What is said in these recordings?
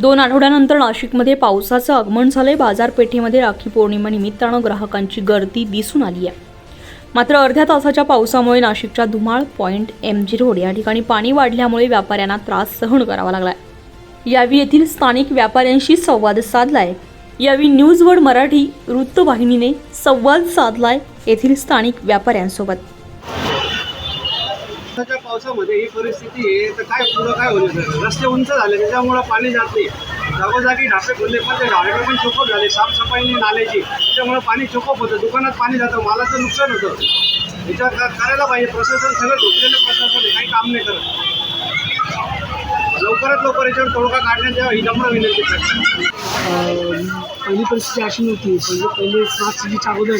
दोन आठवड्यानंतर नाशिकमध्ये पावसाचं आगमन झालंय. बाजारपेठेमध्ये राखी पौर्णिमेनिमित्तानं ग्राहकांची गर्दी दिसून आली आहे. मात्र अर्ध्या तासाच्या पावसामुळे नाशिकच्या Dhumal point M G road या ठिकाणी पाणी वाढल्यामुळे व्यापाऱ्यांना त्रास सहन करावा लागलाय. यावेळी येथील स्थानिक व्यापाऱ्यांशी संवाद साधलाय. यावेळी न्यूज वर्ड मराठी वृत्तवाहिनीने संवाद साधलाय येथील स्थानिक व्यापाऱ्यांसोबत. दिवसाच्या पावसामध्ये ही परिस्थिती आहे तर काय पुढं काय होईल? सर रस्ते उंच झाले त्याच्यामुळं पाणी जात नाही. जागोजागी ढापे खोलले पण ते ढाबे पण चोकप झाले साफसफाईने नाल्याची. त्याच्यामुळं पाणी चोकप होतं दुकानात पाणी जातं मालाचं नुकसान होतं. विचार करायला पाहिजे प्रशासन सगळं झोपलेलं प्रशासन आहे काही काम नाही करत. लवकरात लवकर याच्यावर तोडगा काढण्याच्या ही नम्र विनंती करतो पहिली परिस्थिती अशी नव्हती. म्हणजे पहिले स्मार्ट सिटीच्या अगोदर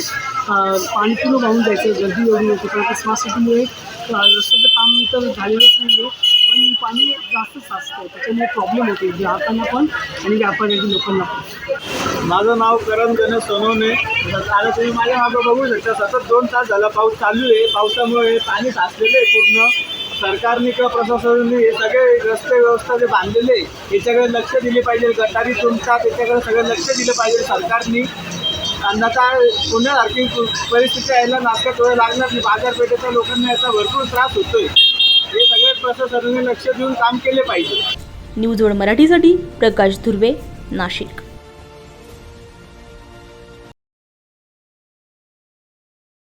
पाणी पूर्ण वाहून जायचं गर्दी एवढी होती पण ते स्मार्ट सिटीमुळे रस्त्याचं काम तर झालेलंच नाही पण पाणी जास्त साचतं त्याच्यामुळे प्रॉब्लेम होते ग्राहकांना पण आणि व्यापाऱ्यांच्या लोकांना पण. माझं नाव करण गणेश सोनवणे. आता तुम्ही माझ्या मागं बघू शकता सतत दोन तास झाला पाऊस चालू आहे. पावसामुळे पाणी साचलेलं आहे पूर्ण. सरकारने किंवा प्रशासनाने हे सगळे रस्ते व्यवस्था जे बांधलेले याच्याकडे लक्ष दिले पाहिजे. गटारी तुमचा त्याच्याकडे सगळं लक्ष दिलं पाहिजे सरकारने. आणि आता पुण्यासारखी परिस्थिती यायला नाटक थोडं लागणार नाही. बाजारपेठेच्या लोकांना याचा भरपूर त्रास होतोय. हे सगळे प्रशासनाने लक्ष देऊन काम केले पाहिजे. न्यूज वर्ड मराठीसाठी प्रकाश धुर्वे नाशिक.